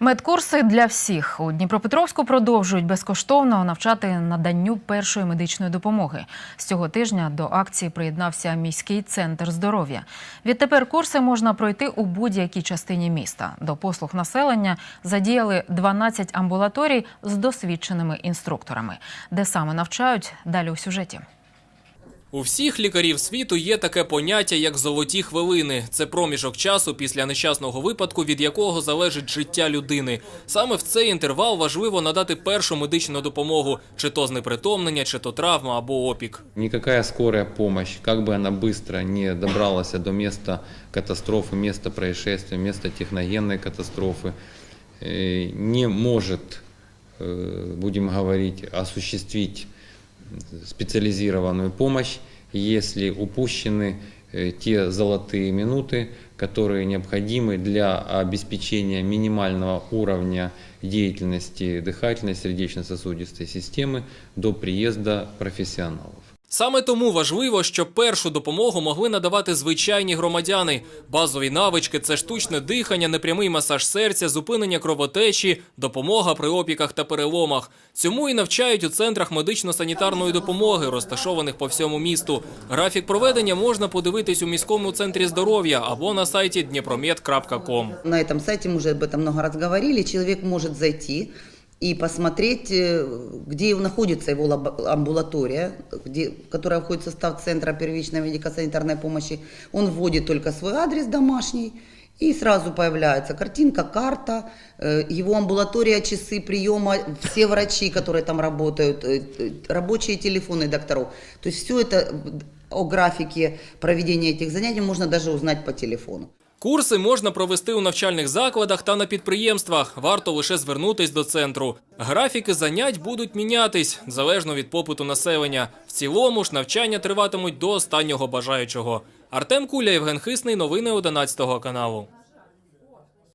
Медкурси для всіх у Дніпропетровську продовжують безкоштовно навчати наданню першої медичної допомоги. З цього тижня до акції приєднався міський центр здоров'я. Відтепер курси можна пройти у будь-якій частині міста. До послуг населення задіяли 12 амбулаторій з досвідченими інструкторами. Де саме навчають далі у сюжеті. У всіх лікарів світу є таке поняття, як золоті хвилини. Це проміжок часу після нещасного випадку, від якого залежить життя людини. Саме в цей інтервал важливо надати першу медичну допомогу, чи то знепритомнення, чи то травма або опік. Никакая скорая помощь, как бы она быстро не добралась до места катастрофы, места происшествия, места техногенной катастрофы, э, не может, э, будем говорить, осуществить специализированную помощь, если упущены э, те золотые минуты, которые необходимы для обеспечения минимального уровня деятельности дыхательной сердечно-сосудистой системы до приезда профессионалов. Саме тому важливо, щоб першу допомогу могли надавати звичайні громадяни. Базові навички це штучне дихання, непрямий масаж серця, зупинення кровотечі, допомога при опіках та переломах. Цьому і навчають у центрах медично-санітарної допомоги, розташованих по всьому місту. Графік проведення можна подивитись у міському центрі здоров'я або на сайті dniepromed.com. На этом сайте мы уже об этом много раз говорили. Человек может зайти И посмотреть, э, где находится его амбулатория, где, которая входит в состав Центра первичной медико-санитарной помощи. Он вводит только свой адрес домашний, и сразу появляется картинка, карта, э, его амбулатория, часы приема, все врачи, которые там работают, э, рабочие телефоны докторов. То есть все это о графике проведения этих занятий можно даже узнать по телефону. Курси можна провести у навчальних закладах та на підприємствах. Варто лише звернутись до центру. Графіки занять будуть мінятись залежно від попиту населення. В цілому ж навчання триватимуть до останнього бажаючого. Артем Куля, Євген Хисний. Новини 11 каналу.